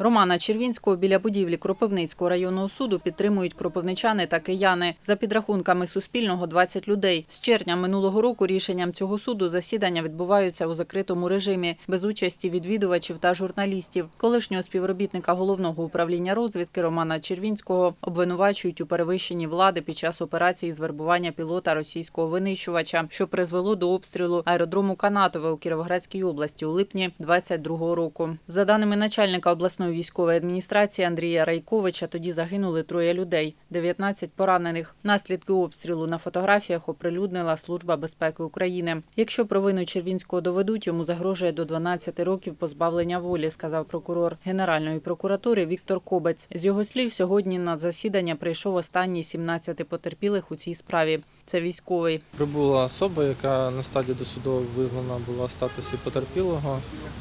Романа Червінського біля будівлі Кропивницького районного суду підтримують кропивничани та кияни. За підрахунками Суспільного, 20 людей. З червня минулого року рішенням цього суду засідання відбуваються у закритому режимі, без участі відвідувачів та журналістів. Колишнього співробітника головного управління розвідки Романа Червінського обвинувачують у перевищенні влади під час операції з вербування пілота російського винищувача, що призвело до обстрілу аеродрому Канатове у Кіровоградській області у липні 22-го року. За даними начальника обласної військової адміністрації Андрія Райковича, тоді загинули троє людей, 19 поранених. Наслідки обстрілу на фотографіях оприлюднила Служба безпеки України. Якщо провину Червінського доведуть, йому загрожує до 12 років позбавлення волі, сказав прокурор Генеральної прокуратури Віктор Кобець. З його слів, сьогодні на засідання прийшов останній 17 потерпілих у цій справі. Це військовий. Прибула особа, яка на стадії досудово визнана була статусі потерпілого.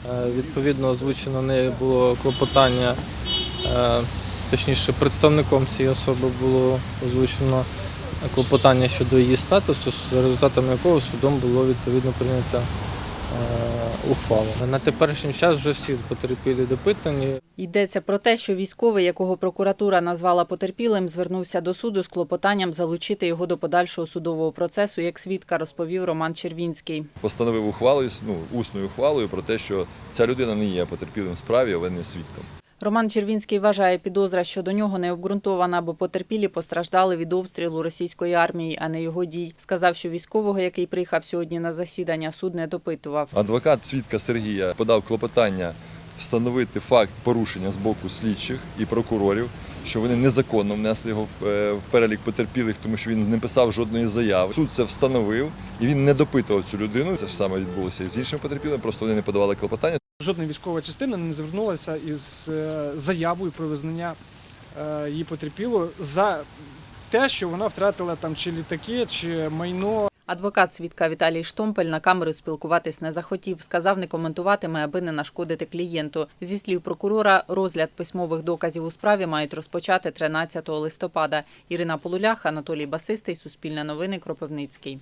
Е, Відповідно, озвучено нею було клопотання, е, точніше, представником цієї особи було озвучено клопотання щодо її статусу, за результатами якого судом було відповідно прийнято е. На теперішній час вже всі потерпілі допитані. Йдеться про те, що військовий, якого прокуратура назвала потерпілим, звернувся до суду з клопотанням залучити його до подальшого судового процесу як свідка, розповів Роман Червінський. постановив ухвалою, ну, усною ухвалою про те, що ця людина не є потерпілим в справі, але не свідком. Роман Червінський вважає підозра щодо нього не обґрунтована, бо потерпілі постраждали від обстрілу російської армії, а не його дій. Сказав, що військового, який приїхав сьогодні на засідання, суд не допитував. Адвокат свідка Сергія подав клопотання встановити факт порушення з боку слідчих і прокурорів, що вони незаконно внесли його в, е, перелік потерпілих, тому що він не писав жодної заяви. Суд це встановив і він не допитував цю людину. Це ж саме відбулося і з іншими потерпілими, просто вони не подавали клопотання. Жодна військова частина не звернулася із е, заявою про визнання е, її потерпіло за те, що вона втратила там чи літаки, чи майно. Адвокат свідка Віталій Штомпель на камеру спілкуватись не захотів. Сказав, не коментуватиме, аби не нашкодити клієнту. Зі слів прокурора, розгляд письмових доказів у справі мають розпочати 13 листопада. Ірина Полулях, Анатолій Басистий, Суспільне новини, Кропивницький.